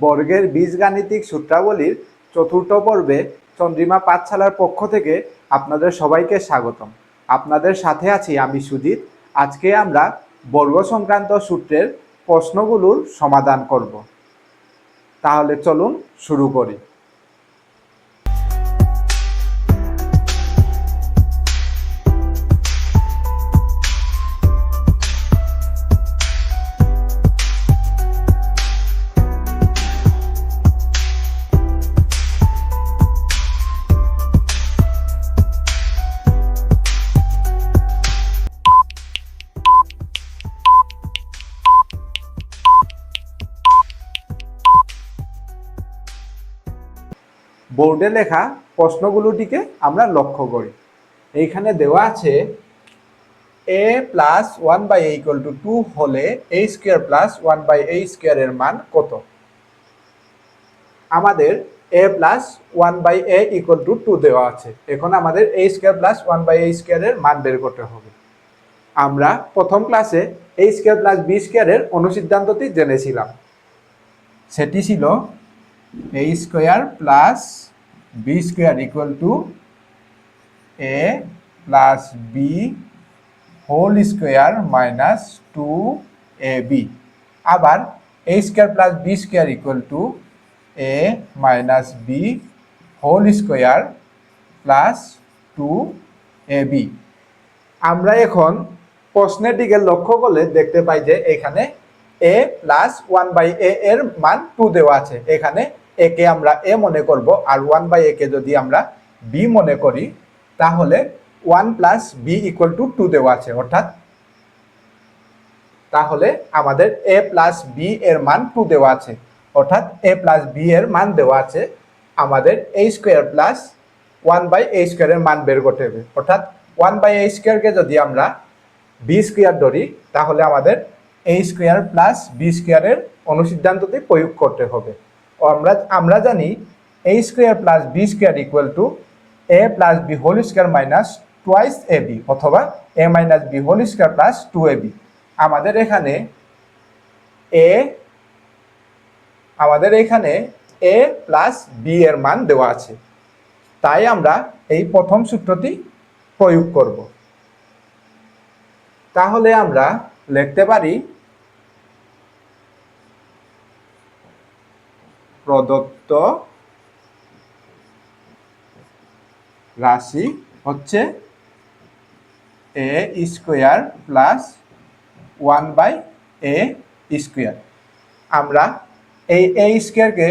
বর্গের বীজগাণিতিক সূত্রাবলীর চতুর্থ পর্বে চন্দ্রিমা পাঠশালার পক্ষ থেকে আপনাদের সবাইকে স্বাগতম। আপনাদের সাথে আছি আমি সুজিত। আজকে আমরা বর্গ সংক্রান্ত সূত্রের প্রশ্নগুলোর সমাধান করব। তাহলে চলুন শুরু করি। বোর্ডে লেখা প্রশ্নগুলোটিকে আমরা লক্ষ্য করি। এইখানে দেওয়া আছে a plus one by a equal to two হলে a square plus one by a স্কোয়ারের মান কত? আমাদের a plus one by a equal to two দেওয়া আছে। এখন আমাদের a square plus one by a স্কোয়ারের মান বের করতে হবে। আমরা প্রথম ক্লাসে এ স্কোয়ার প্লাস বি স্কোয়ারের অনুসিদ্ধান্তটি জেনেছিলাম। সেটি ছিল a square plus b square equal to a plus b whole square minus two a b আবার a square plus b square equal to a minus b whole square plus two a b আমরা এখন প্রশ্নের দিকে লক্ষ্য করলে দেখতে পাই যে এখানে a plus one by a এর মান টু দেওয়া আছে। এখানে একে আমরা এ মনে করব, আর ওয়ান বাই একে যদি আমরা বি মনে করি, তাহলে one plus b equal to two দেওয়া আছে। অর্থাৎ তাহলে আমাদের এ প্লাস বি এর মান টু দেওয়া আছে। অর্থাৎ এ প্লাস বি এর মান দেওয়া আছে আমাদের a square plus one by a স্কোয়ারের মান বের করতে হবে। অর্থাৎ ওয়ান বাই এ স্কোয়ারকে যদি আমরা বি স্কোয়ার ধরি, তাহলে আমাদের এ স্কোয়ার প্লাস বি স্কোয়ারের অনুসিদ্ধান্ততে প্রয়োগ করতে হবে। আমরা আমরা জানি a square plus b square equal to a plus b whole square minus twice a b অথবা a minus b whole square plus two a b আমাদের এখানে এ আমাদের এখানে এ প্লাস বি এর মান দেওয়া আছে। তাই আমরা এই প্রথম সূত্রটি প্রয়োগ করব। তাহলে আমরা লিখতে পারি প্রদত্ত রাশি হচ্ছে a square plus one by a square আমরা এই এ স্কোয়ারকে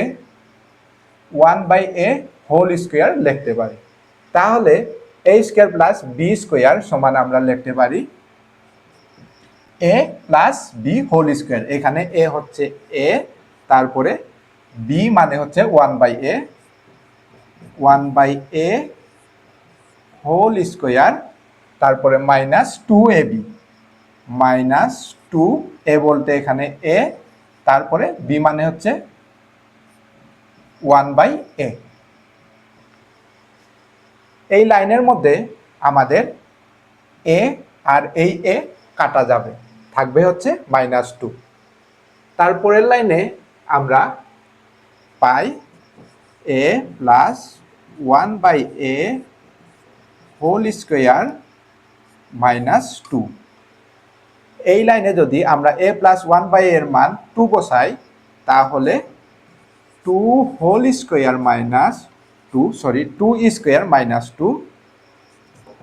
one by a whole square লিখতে পারি। তাহলে a square plus b square সমান আমরা লিখতে পারি a plus b whole square এখানে এ হচ্ছে এ তারপরে বি মানে হচ্ছে one by a one by a whole square তারপরে minus two a b minus two a বলতে এখানে এ তারপরে বি মানে হচ্ছে ওয়ান বাই এ এই লাইনের মধ্যে আমাদের এ আর এই এ কাটা যাবে, থাকবে হচ্ছে মাইনাস টু তারপরের লাইনে আমরা পাই a plus one by a whole square minus two. এই লাইনে যদি আমরা এ প্লাস ওয়ান বাই এর মান টু বসাই, তাহলে two whole square minus two, sorry, two square minus two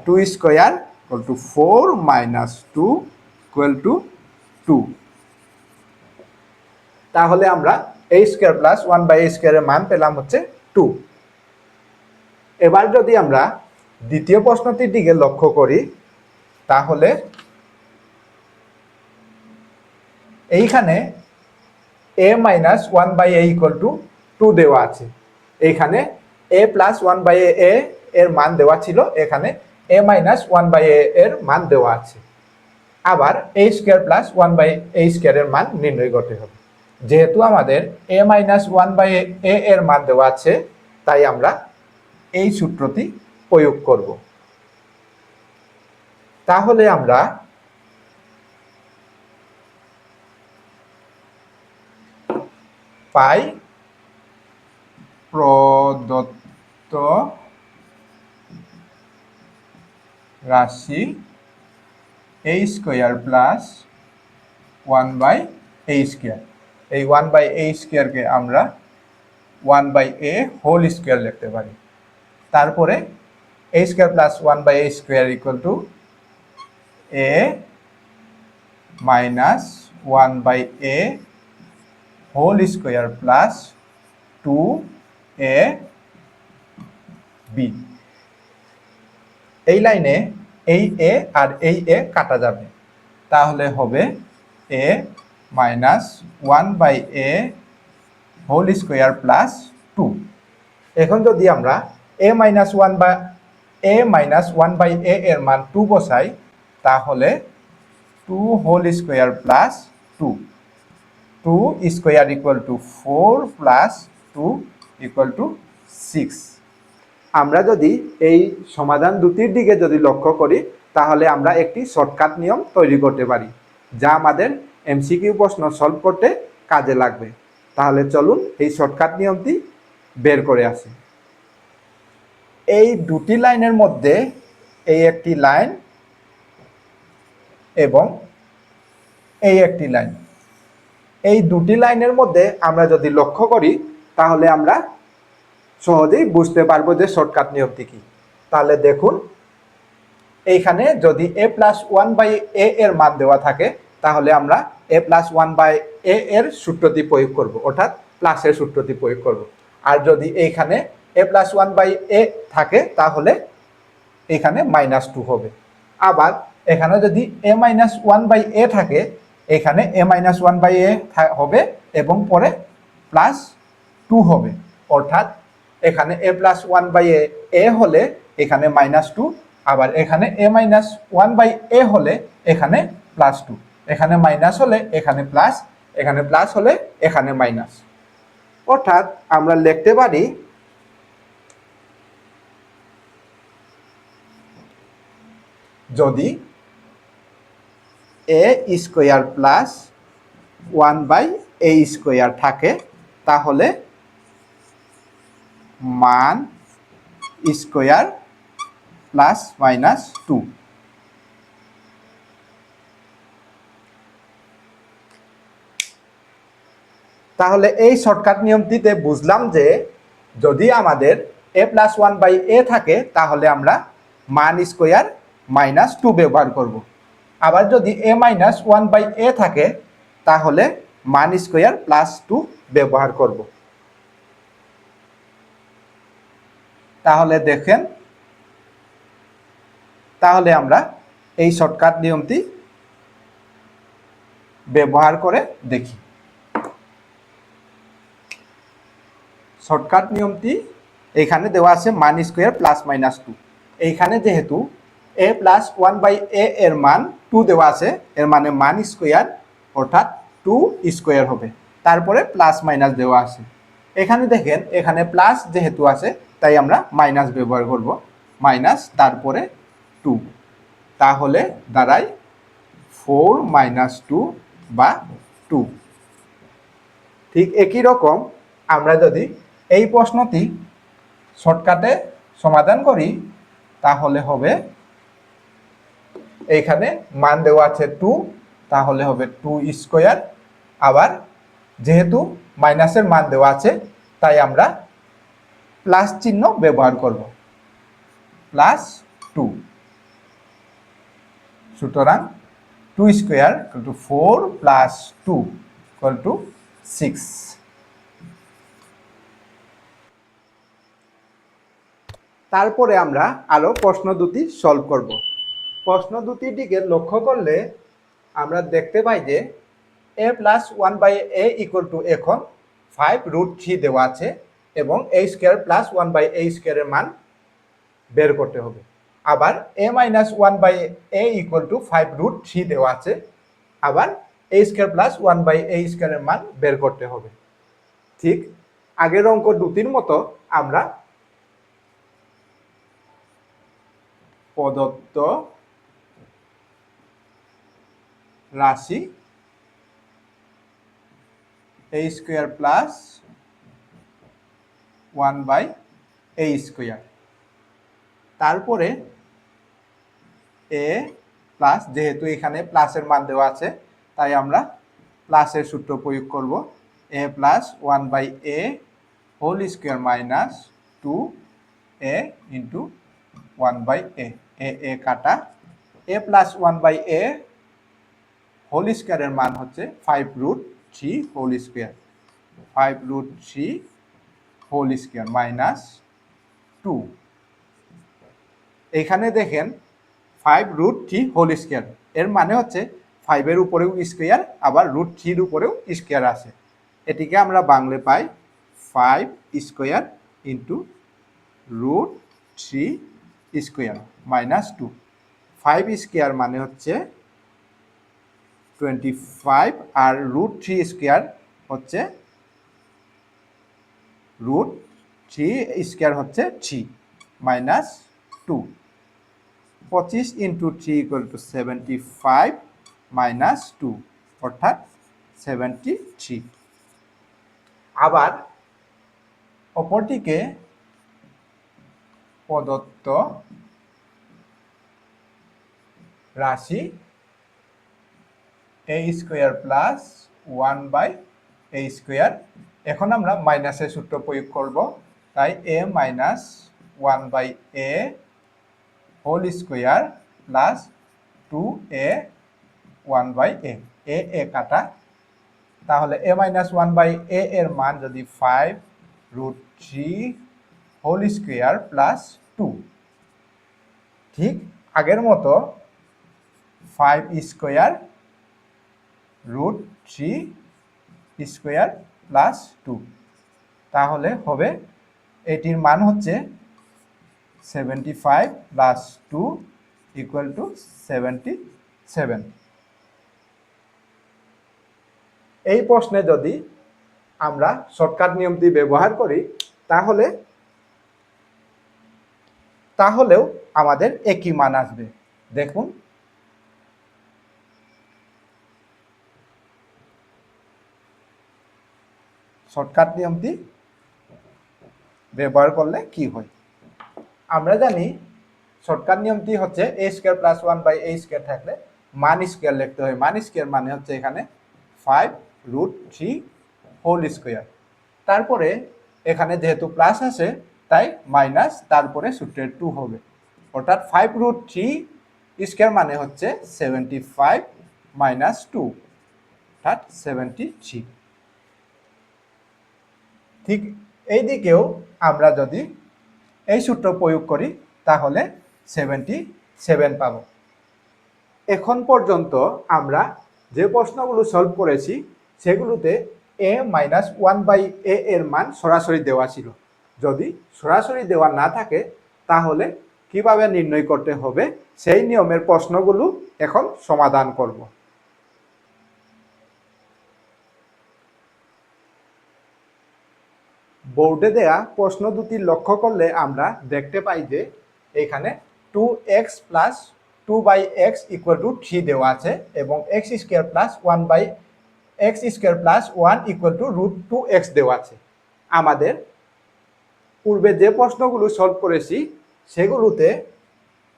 two square equal to four minus two equal to two. তাহলে আমরা a square plus one by a স্কোয়ারের মান পেলাম হচ্ছে টু এবার যদি আমরা দ্বিতীয় প্রশ্নটির দিকে লক্ষ্য করি, তাহলে এইখানে a minus one by a equal to two দেওয়া আছে। এইখানে a plus one by a এর মান দেওয়া ছিল, এখানে a minus one by a এর মান দেওয়া আছে। আবার a square plus one by a স্কোয়ারের মান নির্ণয় করতে হবে। যেহেতু আমাদের a minus one by a এর মান দেওয়া আছে, তাই আমরা এই সূত্রটি প্রয়োগ করব। তাহলে আমরা পাই প্রদত্ত রাশি a square plus one by a square এই ওয়ান বাই এ স্কোয়ারকে আমরা one by a whole square লিখতে পারি। তারপরে a square plus one by a square equal to a minus one by a whole square plus two a b এই লাইনে এই এ আর এই এ কাটা যাবে। তাহলে হবে a minus one by a whole square plus two এখন যদি আমরা এ মাইনাস ওয়ান বা a minus one by a এর মান টু বসাই, তাহলে two whole square plus two two square equal to four plus two equal to six আমরা যদি এই সমাধান দুটির দিকে যদি লক্ষ্য করি, তাহলে আমরা একটি শর্টকাট নিয়ম তৈরি করতে পারি, যা আমাদের এমসিকিউ প্রশ্ন সলভ করতে কাজে লাগবে। তাহলে চলুন এই শর্টকাট নিয়মটি বের করে আসি। এই দুটি লাইনের মধ্যে এই একটি লাইন এবং এই একটি লাইন। এই দুটি লাইনের মধ্যে আমরা যদি লক্ষ্য করি, তাহলে আমরা সহজেই বুঝতে পারব যে শর্টকাট নিয়মটি কি। তাহলে দেখুন, এইখানে যদি a plus one by a এর মান দেওয়া থাকে তাহলে আমরা a plus one by a এর সূত্রটি প্রয়োগ করব, অর্থাৎ প্লাসের সূত্রটি প্রয়োগ করব। আর যদি এইখানে a plus one by a থাকে, তাহলে এখানে মাইনাস টু হবে। আবার এখানে যদি a minus one by a থাকে, এখানে a minus one by a হবে এবং পরে প্লাস টু হবে। অর্থাৎ এখানে a plus one by a a হলে এখানে মাইনাস টু আবার এখানে a minus one by a হলে এখানে প্লাস টু এখানে মাইনাস হলে এখানে প্লাস এখানে প্লাস হলে এখানে মাইনাস অর্থাৎ আমরা লিখতে পারি যদি a square plus one by a square থাকে, তাহলে মান স্কোয়ার প্লাস মাইনাস টু তাহলে এই শর্টকাট নিয়মটিতে বুঝলাম যে যদি আমাদের a plus one by a থাকে, তাহলে আমরা মান স্কোয়ার মাইনাস টু ব্যবহার করব। আবার যদি a minus one by a থাকে, তাহলে মান স্কোয়ার প্লাস টু ব্যবহার করব তাহলে দেখেন, তাহলে আমরা এই শর্টকাট নিয়মটি ব্যবহার করে দেখি শর্টকাট নিয়মটি এখানে দেওয়া আছে মান স্কোয়ার প্লাস মাইনাস টু এইখানে যেহেতু a plus one by a এর মান টু দেওয়া আছে, এর মানে মান স্কোয়ার অর্থাৎ টু স্কোয়ার হবে। তারপরে প্লাস মাইনাস দেওয়া আছে। এখানে দেখেন, এখানে প্লাস যেহেতু আছে, তাই আমরা মাইনাস ব্যবহার করব। মাইনাস তারপরে টু তাহলে দাঁড়ায় ফোর মাইনাস টু বা টু ঠিক একই রকম, আমরা যদি এই প্রশ্নটি শর্টকাটে সমাধান করি, তাহলে হবে এইখানে মান দেওয়া আছে টু তাহলে হবে টু স্কোয়ার আবার যেহেতু মাইনাসের মান দেওয়া আছে, তাই আমরা প্লাস চিহ্ন ব্যবহার করব। প্লাস টু সুতরাং two square two four plus two equal to six তারপরে আমরা আরও প্রশ্ন দুটি সলভ করব। প্রশ্ন দুটির দিকে লক্ষ্য করলে আমরা দেখতে পাই যে a plus one by a equal to এখন ফাইভ রুট থ্রি দেওয়া আছে এবং a square plus one by a স্কোয়ারের মান বের করতে হবে। আবার a minus one by a equal to five root three দেওয়া আছে, আবার a square plus one by a স্কোয়ারের মান বের করতে হবে। ঠিক আগের অঙ্ক দুটির মতো আমরা প্রদত্ত রাশি a square plus one by a square তারপরে এ প্লাস যেহেতু এখানে প্লাসের মান দেওয়া আছে, তাই আমরা প্লাসের সূত্র প্রয়োগ করব। A plus one by a whole square minus two a into one by a a a কাটা। A plus one by a whole স্কোয়ারের মান হচ্ছে five root three whole square five root three whole square minus two এখানে দেখেন five root three whole square এর মানে হচ্ছে ফাইভের উপরেও স্কোয়ার আবার রুট থ্রির উপরেও স্কোয়ার আছে। এটিকে আমরা বাংলা পাই five square into root three square. Minus two. Five square মানে হচ্ছে টোয়েন্টি ফাইভ আর রুট থ্রি স্কোয়ার হচ্ছে রুট থ্রি স্কোয়ার হচ্ছে থ্রি মাইনাস টু পঁচিশ into three equal to seventy five minus two অর্থাৎ সেভেন্টি থ্রি আবার অপরটিকে প্রদত্ত রাশি a square plus one by a square এখন আমরা মাইনাসের সূত্র প্রয়োগ করব, তাই a minus one by a whole square plus two a one by a a a কাটা। তাহলে a minus one by a এর মান যদি five root three whole square plus two. ঠিক আগের মতো five square root three square plus two. তাহলে হবে এটির মান হচ্ছে seventy five plus two equal to seventy seven. এই প্রশ্নে যদি আমরা শর্টকাট নিয়মটি ব্যবহার করি, তাহলে তাহলেও আমাদের একই মান আসবে। দেখুন। শর্টকাট নিয়মটি ব্যবহার করলে কি হয়? আমরা জানি শর্টকাট নিয়মটি হচ্ছে a square plus one by a square থাকলে মান স্কোয়ার লিখতে হয়। মান স্কোয়ার মানে হচ্ছে এখানে five root three whole square তারপরে এখানে যেহেতু প্লাস আছে তাই মাইনাস তারপরে সূত্রের টু হবে। অর্থাৎ ফাইভ রুট থ্রি স্কোয়ার মানে হচ্ছে সেভেন্টি ফাইভ মাইনাস টু অর্থাৎ সেভেন্টি থ্রি ঠিক এই দিকেও আমরা যদি এই সূত্র প্রয়োগ করি, তাহলে সেভেন্টি সেভেন পাব। এখন পর্যন্ত আমরা যে প্রশ্নগুলো সলভ করেছি, সেগুলোতে a minus one by a এর মান সরাসরি দেওয়া ছিল। যদি সরাসরি দেওয়া না থাকে, তাহলে কীভাবে নির্ণয় করতে হবে? সেই নিয়মের প্রশ্নগুলো এখন সমাধান করব। বোর্ডে দেয়া প্রশ্ন দুটি লক্ষ্য করলে আমরা দেখতে পাই যে এখানে two x plus two by x equal to three দেওয়া আছে এবং x square plus one by x square plus one equal to root two x দেওয়া আছে। আমাদের পূর্বে যে প্রশ্নগুলো সলভ করেছি, সেগুলোতে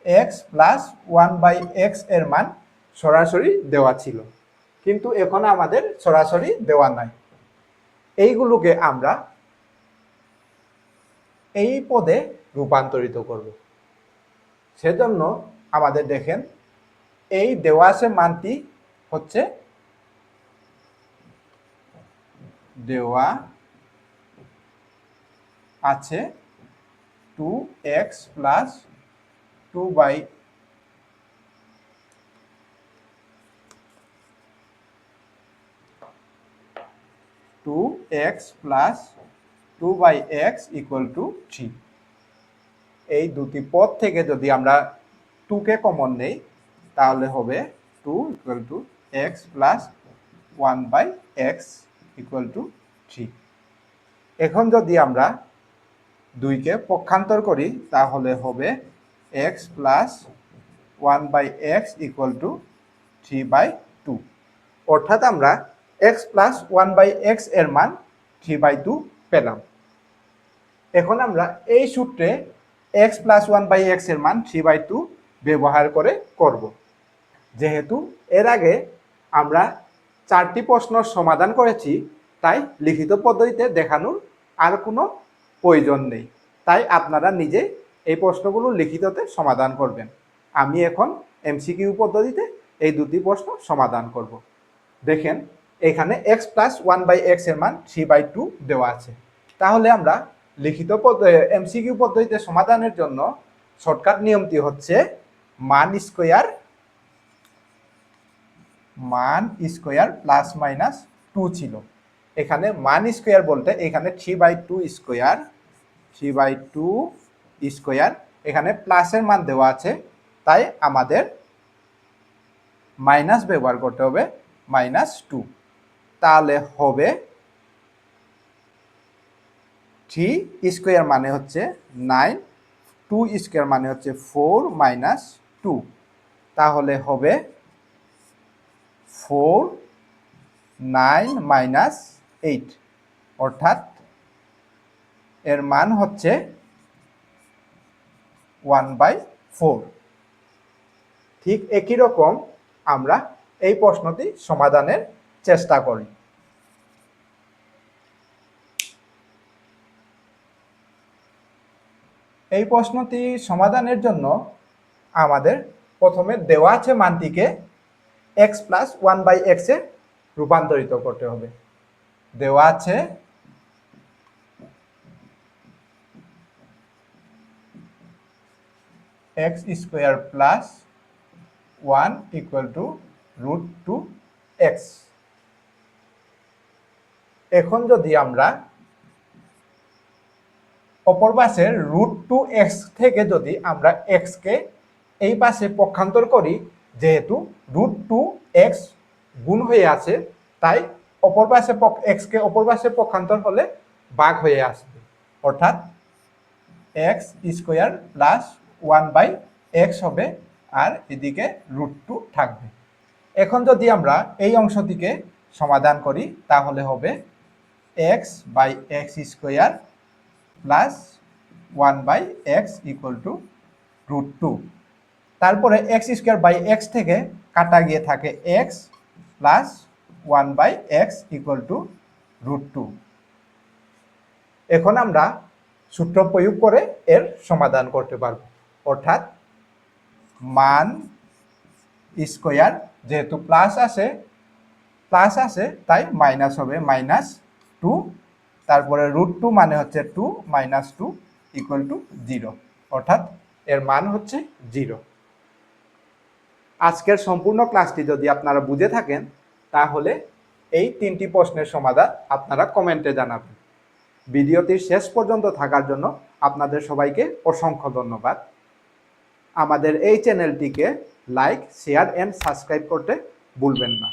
এক্স প্লাস ওয়ান বাই এক্সের মান সরাসরি দেওয়া ছিল। কিন্তু এখন আমাদের সরাসরি দেওয়া নাই। এইগুলোকে আমরা এই পদে রূপান্তরিত করব। সেজন্য আমাদের দেখেন, এই দেওয়া আছে মানটি হচ্ছে দেওয়া আছে two x plus two by two x plus two by x equal to three এই দুটি পদ থেকে যদি আমরা টুকে কমন নেই, তাহলে হবে two equal to x plus one by x equal to three এখন যদি আমরা দুইকে পক্ষান্তর করি, তাহলে হবে x plus one by x equal to three by two অর্থাৎ আমরা এক্স প্লাস ওয়ান বাই এক্সের মান থ্রি বাই টু পেলাম। এখন আমরা এই সূত্রে এক্স প্লাস ওয়ান বাই এক্সের মান থ্রি বাই টু ব্যবহার করে করব। যেহেতু এর আগে আমরা চারটি প্রশ্নর সমাধান করেছি, তাই লিখিত পদ্ধতিতে দেখানোর আর কোনো প্রয়োজন নেই। তাই আপনারা নিজে এই প্রশ্নগুলো লিখিততে সমাধান করবেন। আমি এখন এমসিকিউ পদ্ধতিতে এই দুটি প্রশ্ন সমাধান করব। দেখেন, এখানে এক্স প্লাস ওয়ান বাই এক্সের মান থ্রি বাই টু দেওয়া আছে। তাহলে আমরা লিখিত এমসিকিউ পদ্ধতিতে সমাধানের জন্য শর্টকাট নিয়মটি হচ্ছে মান স্কোয়ার মান স্কোয়ার প্লাস মাইনাস টু ছিল। এখানে মান স্কোয়ার বলতে এখানে three by two square three by two square. এখানে প্লাসের মান দেওয়া আছে, তাই আমাদের মাইনাস ব্যবহার করতে হবে মাইনাস টু তাহলে হবে থ্রি স্কোয়ার মানে হচ্ছে নাইন টু স্কোয়ার মানে হচ্ছে ফোর মাইনাস টু তাহলে হবে ফোর নাইন মাইনাস এইট অর্থাৎ এর মান হচ্ছে ওয়ান বাই ফোর ঠিক একই রকম আমরা এই প্রশ্নটি সমাধানের চেষ্টা করি। এই প্রশ্নটি সমাধানের জন্য আমাদের প্রথমে দেওয়া আছে মানটিকে এক্স প্লাস ওয়ান বাই এক্সে রূপান্তরিত করতে হবে। দেওয়া আছে x square plus one equal to root two x এখন যদি আমরা অপর পাশের রুট টু এক্স থেকে যদি আমরা এক্সকে এই পাশে পক্ষান্তর করি, যেহেতু রুট টু এক্স গুণ হয়ে আছে, তাই অপর পাশে এক্সকে অপর পাশে পক্ষান্তর হলে বাঘ হয়ে আসবে। অর্থাৎ x square plus one by x হবে আর এদিকে রুট টু থাকবে। এখন যদি আমরা এই অংশটিকে সমাধান করি, তাহলে হবে x by x square plus one by x equal to root two তারপরে এক্স স্কোয়ার বাই এক্স থেকে কাটা গিয়ে থাকে x plus one by x equal to root two এখন আমরা সূত্র প্রয়োগ করে এর সমাধান করতে পারব। অর্থাৎ মান স্কোয়ার যেহেতু প্লাস আছে প্লাস আছে, তাই মাইনাস হবে মাইনাস টু। তারপরে রুট টু মানে হচ্ছে two, minus two equal to zero. অর্থাৎ এর মান হচ্ছে জিরো। আজকের সম্পূর্ণ ক্লাসটি যদি আপনারা বুঝে থাকেন, তাহলে এই তিনটি প্রশ্নের সমাধান আপনারা কমেন্টে জানাবেন। ভিডিওটির শেষ পর্যন্ত থাকার জন্য আপনাদের সবাইকে অসংখ্য ধন্যবাদ। আমাদের এই চ্যানেলটিকে লাইক শেয়ার অ্যান্ড সাবস্ক্রাইব করতে ভুলবেন না।